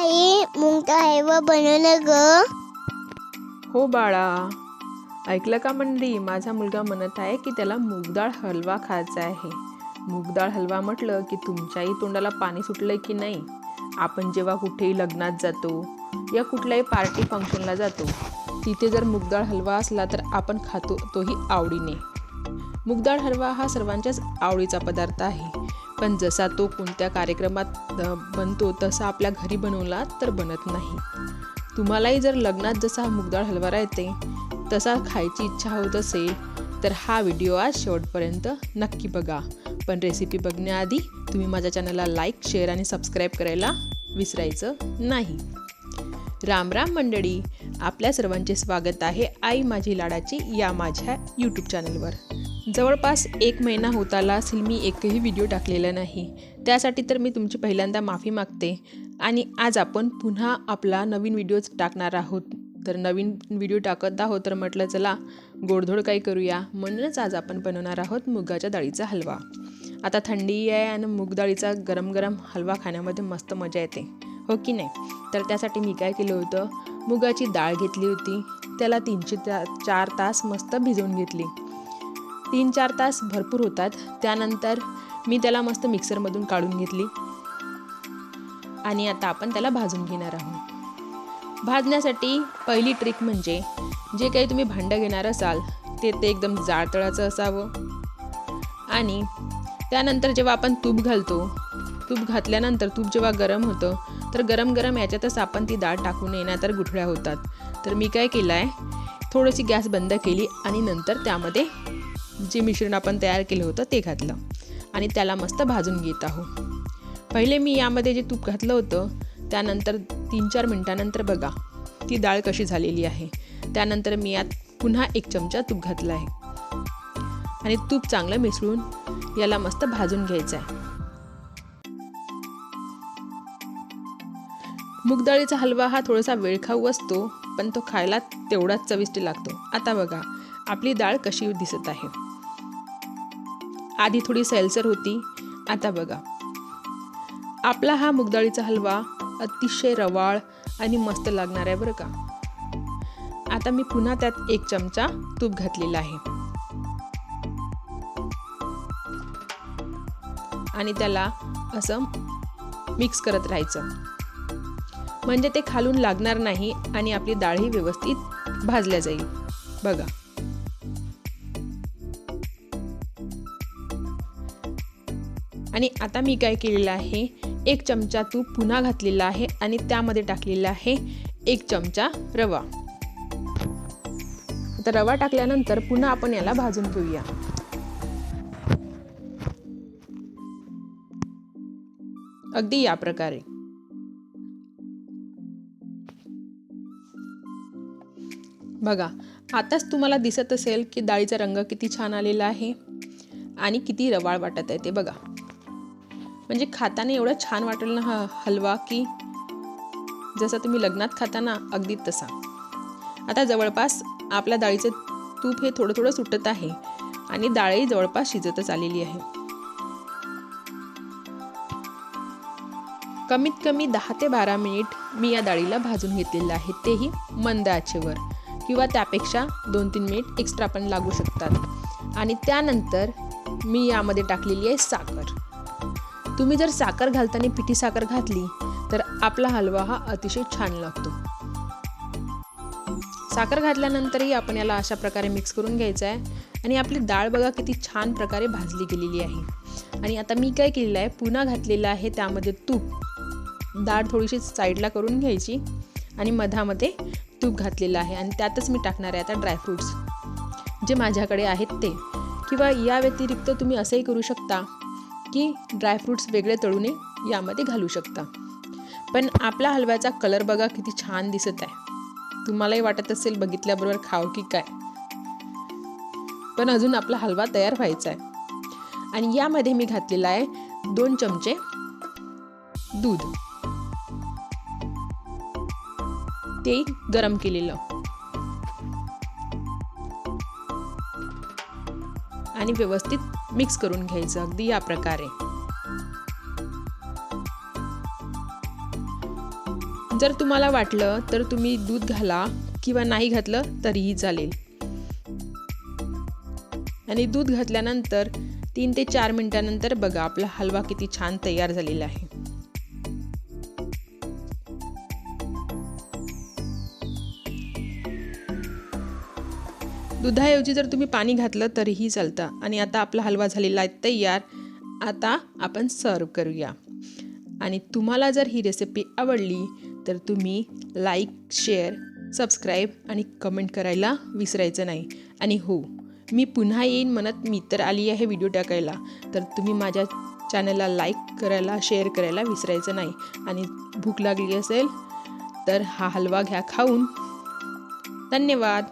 आई मूग हलवा बनवलं ग. हो बाळा. ऐकलं का मंडळी? माझा मुलगा म्हणत आहे की त्याला मूगडाळ हलवा खायचा आहे. मूगडाळ हलवा म्हटलं की तुमच्याही तोंडाला पाणी सुटलंय की नाही? आपण जेव्हा कुठेही लग्नात जातो या कुठल्याही पार्टी फंक्शनला जातो तिथे जर मूगडाळ हलवा असला तर आपण खातो तोही आवडीने. मूगडाळ हलवा हा सर्वांच्याच आवडीचा पदार्थ आहे. पण जसा तो कोणत्या कार्यक्रमात बनतो तसा आपल्या घरी बनवला तर बनत नाही. तुम्हालाही जर लग्नात जसा मुगडाळ हलवा येते तसा खायची इच्छा होत असेल तर हा व्हिडिओ आज शेवटपर्यंत नक्की बघा. पण रेसिपी बघण्याआधी तुम्ही माझ्या चॅनलला लाईक शेअर आणि सबस्क्राईब करायला विसरायचं नाही. राम राम मंडळी आपल्या सर्वांचे स्वागत आहे आई माझी लाडाची या माझ्या यूट्यूब चॅनलवर जवळपास एक महिना होत आला असेल मी एकही व्हिडिओ टाकलेला नाही. त्यासाठी तर मी तुमची पहिल्यांदा माफी मागते आणि आज आपण पुन्हा आपला नवीन व्हिडिओज टाकणार आहोत. तर नवीन व्हिडिओ टाकत आहोत तर म्हटलं चला गोडधोड काही करूया. म्हणूनच आज आपण बनवणार आहोत मुगाच्या डाळीचा हलवा. आता थंडी आहे आणि मूग डाळीचा गरम गरम हलवा खाण्यामध्ये मस्त मजा येते. हो की नाही? तर त्यासाठी मी काय केलं होतं? मुगाची डाळ घेतली होती. त्याला तीनशे ता चार तास मस्त भिजवून घेतली. तीन चार तास भरपूर होतात. त्यानंतर मी त्याला मस्त मिक्सरमधून काढून घेतली. आणि आता आपण त्याला भाजून घेणार आहोत. भाजण्यासाठी पहिली ट्रिक म्हणजे जे काही तुम्ही भांडं घेणार असाल ते ते एकदम जाळतळाचं असावं. आणि त्यानंतर जेव्हा आपण तूप घालतो तूप घातल्यानंतर तूप जेव्हा गरम होतं तर गरम गरम याच्यातच आपण ती डाळ टाकू नये ना तर गुठळ्या होतात. तर मी काय केलं आहे थोडीशी गॅस बंद केली आणि नंतर त्यामध्ये जे मिश्रण आपण तयार केलं होतं ते घातलं. आणि त्याला मस्त भाजून घेत आहो पहिले मी यामध्ये जे तूप घातलं होतं त्यानंतर तीन चार मिनटानंतर बघा ती डाळ कशी झालेली आहे. त्यानंतर मी यात पुन्हा एक चमचा तूप घातला आहे. आणि तूप चांगलं मिसळून याला मस्त भाजून घ्यायचं आहे. मूगडाळीचा हलवा हा थोडासा वेळखाऊ असतो पण तो खायला तेवढाच चविष्ट लागतो. आता बघा आपली डाळ कशी दिसत आहे. आधी थोडी सैलसर होती. आता बघा. आपला हा मुगदाळीचा हलवा अतिशय रवाळ आणि मस्त लागणार आहे बरं का. आता मी पुन्हा त्यात एक चमचा तूप घातलेला आहे. आणि त्याला असं मिक्स करत राहायचं. म्हणजे ते खालून लागणार नाही आणि आपली डाळही व्यवस्थित भाजल्या जाईल. बघा. आणि आता मी काय केलेलं आहे एक चमचा तूप पुन्हा घातलेला आहे आणि त्यामध्ये टाकलेला आहे एक चमचा रवा. आता रवा टाकल्यानंतर पुन्हा आपण याला भाजून घेऊया. अगदी या प्रकारे. बघा आताच तुम्हाला दिसत असेल की डाळीचा रंग किती छान आलेला आहे आणि किती रवाळ वाटत आहे ते बघा. म्हणजे खाताना एवढं छान वाटेल ना हा हलवा की जसा तुम्ही लग्नात खाताना अगदी तसा. आता जवळपास आपल्या डाळीचं तूप हे थोडं थोडं सुटत आहे आणि डाळही जवळपास शिजतच आलेली आहे. कमीत कमी दहा ते बारा मिनिट मी या डाळीला भाजून घेतलेलं आहे. तेही मंद आचेवर किंवा त्यापेक्षा दोन तीन मिनिट एक्स्ट्रा पण लागू शकतात. आणि त्यानंतर मी यामध्ये टाकलेली आहे साखर. तुम्ही जर साखर घालताना पिठी साखर घातली तर आपला हलवा हा अतिशय छान लागतो. साखर घातल्यानंतरही आपण याला अशा प्रकारे मिक्स करून घ्यायचं आहे. आणि आपली डाळ बघा किती छान प्रकारे भाजली गेलेली आहे. आणि आता मी काय केलेलं आहे? पुन्हा घातलेलं आहे त्यामध्ये तूप. डाळ थोडीशी साईडला करून घ्यायची. आणि मधामध्ये तूप घातलेलं आहे. आणि त्यातच मी टाकणार आहे आता ड्रायफ्रूट्स जे माझ्याकडे आहेत ते. किंवा या व्यतिरिक्त तुम्ही असंही करू शकता. की ड्रायफ्रूट्स वेगळे तळूने यामध्ये घालू शकता. पण आपला हलव्याचा कलर बघा किती छान दिसत आहे. तुम्हालाही वाटत असेल बघितल्याबरोबर खाव की काय. पण अजून आपला हलवा तयार व्हायचा आहे. आणि यामध्ये मी घातलेला आहे दोन चमचे दूध. ते गरम केलेलं. आणि व्यवस्थित मिक्स करून घ्यायचं. अगदी या प्रकारे. जर तुम्हाला वाटलं तर तुम्ही दूध घाला किंवा नाही घातलं तरीही चालेल. आणि दूध घातल्यानंतर तीन ते चार मिनिटानंतर बघा आपला हलवा किती छान तयार झालेला आहे. दुधाऐवजी जर तुम्ही पाणी घातलं तरीही चालतं. आणि आता आपला हलवा झालेला आहे तयार. आता आपण सर्व करूया. आणि तुम्हाला जर ही रेसिपी आवडली तर तुम्ही लाईक शेअर सबस्क्राईब आणि कमेंट करायला विसरायचं नाही. आणि हो मी पुन्हा येईन म्हणत मी तर आली आहे व्हिडिओ टाकायला. तर तुम्ही माझ्या चॅनलला लाईक करायला शेअर करायला विसरायचं नाही. आणि भूक लागली असेल तर हा हलवा घ्या खाऊन. धन्यवाद.